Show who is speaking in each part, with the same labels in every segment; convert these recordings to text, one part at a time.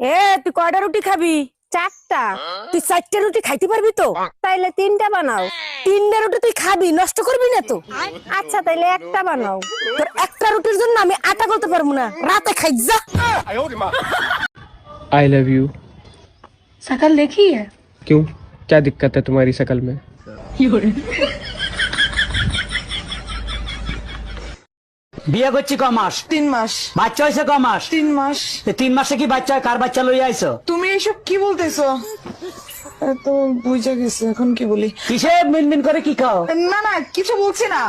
Speaker 1: এ তুই কয়টা রুটি খাবি চারটা তুই চারটা রুটি খাইতে পারবি তো তাইলে তিনটা বানাও তিনটা রুটি তুই খাবি নষ্ট করবি না তো আচ্ছা তাইলে একটা বানাও তোর একটা রুটির জন্য আমি আটা করতে পারবো না রাতে খাই যা
Speaker 2: आई लव यू
Speaker 3: शकल देखी है
Speaker 2: क्यों क्या दिक्कत है तुम्हारी शकल में
Speaker 4: বিয়ে করছি ক মাস?
Speaker 5: তিন মাস।
Speaker 4: বাচ্চা হয়েছে ক মাস?
Speaker 5: তিন মাস।
Speaker 4: এ তিন মাসে কি বাচ্চা হয়? কার বাচ্চা লইয়া আইছো?
Speaker 5: তুমি এইসব কি বলতেছো? এ তো বুঝে গেছে এখন কি বলি?
Speaker 4: কিসে মিনমিন করে কি খাও?
Speaker 5: না না কিছু বলছি না।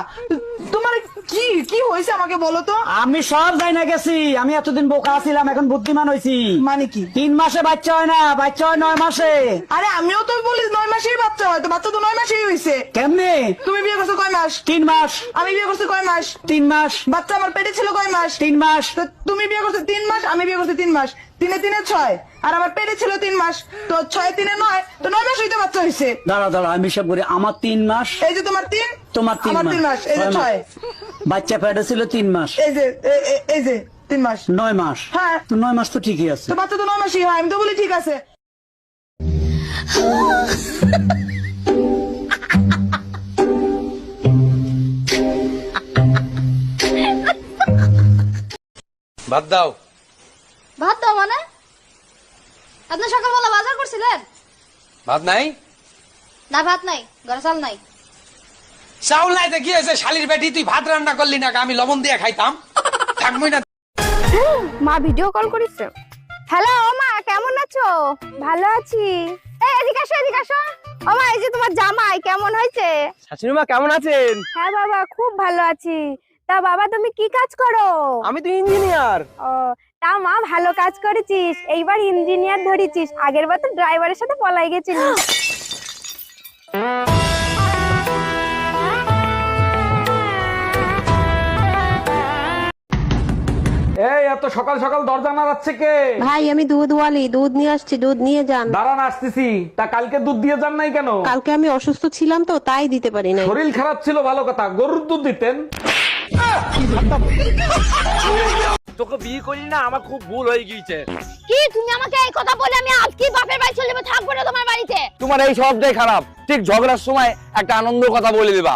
Speaker 5: তোমার কি কি হয়েছে আমাকে বলো তো?
Speaker 4: আমি সব যাই না গেছি। আমি এতদিন বোকা ছিলাম এখন বুদ্ধিমান হয়েছি।
Speaker 5: মানে কি?
Speaker 4: তিন মাসে বাচ্চা হয় না বাচ্চা হয় নয় মাসে।
Speaker 5: আরে আমিও তো বলি নয় মাসেই বাচ্চা হয় তো বাচ্চা তো নয় মাসেই হয়েছে।
Speaker 4: কেমনে?
Speaker 5: তুমি বিয়ে করছ কয় মাস?
Speaker 4: তিন মাস।
Speaker 5: আমি বিয়ে করছি কয় মাস?
Speaker 4: তিন মাস।
Speaker 5: বাচ্চা আমার পেটে ছিল কয় মাস?
Speaker 4: তিন মাস।
Speaker 5: তো তুমি বিয়ে করছ তিন মাস আমি বিয়ে করছি তিন মাস। তিনে তিনে ছয় আর আমার পেটে ছিল তিন মাস। তো ছয় তিনে নয় তো নয় মাস হইতে বাচ্চা হয়েছে।
Speaker 4: দাঁড়া দাঁড়া আমি সব করি আমার তিন মাস।
Speaker 5: এই যে তোমার তিন
Speaker 4: তোমার তিন
Speaker 5: তিন মাস। এই যে
Speaker 4: ছয়। বাচ্চা পেটে ছিল তিন মাস।
Speaker 5: এই যে এই যে তিন মাস।
Speaker 4: নয় মাস।
Speaker 5: হ্যাঁ।
Speaker 4: তো নয় মাস তো ঠিকই আছে।
Speaker 5: তো বাচ্চা তো নয় মাসই হয় আমি তো বলি ঠিক আছে।
Speaker 6: বাদ দাও।
Speaker 3: ভাত দাও মানে? আপনি সকালবেলা বাজার করছিলেন?
Speaker 6: ভাত নাই?
Speaker 3: না ভাত নাই ঘরে চাল নাই।
Speaker 6: চাউল নাই তো কি হয়েছে শালির বেটি তুই ভাত রান্না করলি না আমি লবণ দিয়ে খাইতাম। থাকবই না
Speaker 7: মা ভিডিও কল করেছে। হ্যালো মা কেমন আছো? ভালো আছি। এই এদিকে আসো এদিকে আসো। ও মা এই যে তোমার জামাই কেমন হয়েছে?
Speaker 2: শাশুড়ি মা কেমন আছেন?
Speaker 7: হ্যাঁ বাবা খুব ভালো আছি। তা বাবা তুমি কি কাজ করো?
Speaker 2: আমি তো ইঞ্জিনিয়ার
Speaker 7: ও তা মা ভালো কাজ করেছিস। এইবার ইঞ্জিনিয়ার ধরেছিস। আগের বার তো ড্রাইভারের সাথে পলাই গেছিলিস।
Speaker 8: সকাল সকাল দরজা নাড়াচ্ছে কে?
Speaker 9: ভাই আমি দুধ ওয়ালি দুধ নিয়ে আসছি দুধ নিয়ে যান।
Speaker 8: দাঁড়ান আসতেছি। তা কালকে দুধ দিয়ে যান নাই কেন?
Speaker 9: কালকে আমি অসুস্থ ছিলাম তো তাই দিতে পারি নাই।
Speaker 8: শরীর খারাপ ছিল ভালো কথা। গরুর দুধ দিতেন।
Speaker 2: তোকে বিয়ে করি না আমার খুব ভুল হয়ে গিয়েছে।
Speaker 7: কি তুমি আমাকে এই কথা বলে আমি আজকে বাপের বাড়ি চলে যাব থাকব না তোমার বাড়িতে?
Speaker 2: তোমার এই সবটাই খারাপ। ঠিক ঝগড়ার সময় একটা আনন্দ কথা বলে দিবা।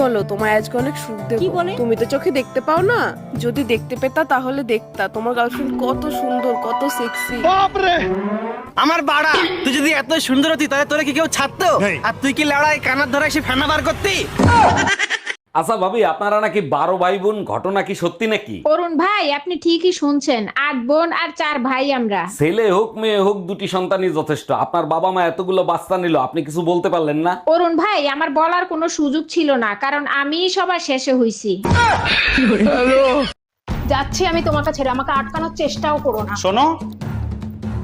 Speaker 10: চলো তোমায় আজকে অনেক সুখ দেবো। তুমি তো চোখে দেখতে পাও না? যদি দেখতে পেতা তাহলে দেখতা। তোমার গার্লফ্রেন্ড কত সুন্দর কত সেক্সি
Speaker 4: আমার বাড়া তুই যদি এত সুন্দর হতি তাহলে তোরা কি কেউ ছাড়তো? আর তুই কি লড়াই কানার ধরে এসে ফেনা বার করতি?
Speaker 8: আচ্ছা ভাবি আপনারা নাকি বারো ভাই বোন ঘটনা কি সত্যি নাকি?
Speaker 3: অরুণ ভাই আপনি ঠিকই শুনছেন। আট বোন আর চার ভাই আমরা।
Speaker 8: ছেলে হোক মেয়ে হোক দুটি সন্তানই যথেষ্ট। আপনার বাবা মা এতগুলো বাচ্চা নিল আপনি কিছু বলতে পারলেন না?
Speaker 3: অরুণ ভাই আমার বলার কোনো সুযোগ ছিল না কারণ আমি সবার শেষে হইছি। যাচ্ছি আমি তোমার কাছে আমাকে আটকানোর চেষ্টাও করো না।
Speaker 11: শোনো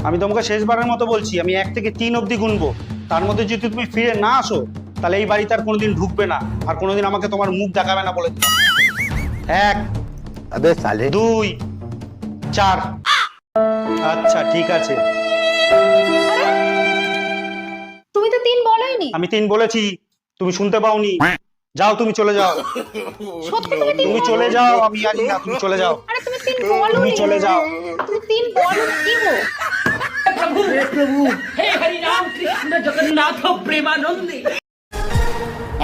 Speaker 11: আমি তোমাকে শেষবারের মতো বলছি আমি এক থেকে তিন অবধি গুনবো। তার মধ্যে যদি তুমি ফিরে না আসো তাহলে এই বাড়িতে আর কোনোদিন ঢুকবে না। আর কোনোদিন আমাকে তোমার মুখ দেখাবে না বলে দিলাম। এক দুই চার। আচ্ছা ঠিক আছে।
Speaker 3: তুমি তো তিন বলোইনি।
Speaker 11: আমি তিন বলেছি তুমি শুনতে পাওনি। যাও তুমি চলে যাও।
Speaker 3: সত্যি তুমি তিন
Speaker 11: তুমি চলে যাও আমি জানি না তুমি চলে যাও।
Speaker 3: আরে তুমি তিন বলো
Speaker 11: তুমি চলে যাও।
Speaker 3: তুমি তিন বলো কি গো?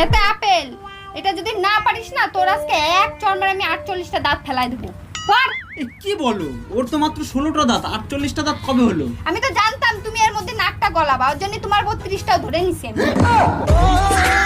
Speaker 7: এটা আপেল। এটা যদি না পারিস না তোর আজকে এক চরমার আমি আটচল্লিশটা দাঁত ফেলাই দেবো। পর।
Speaker 4: কি বলো? ওর তো মাত্র ষোলোটা দাঁত আটচল্লিশটা দাঁত কবে হলো?
Speaker 7: আমি তো জানতাম তুমি এর মধ্যে নাকটা গলাবা ওর জন্য তোমার বত্রিশটাও ধরে নিছি আমি।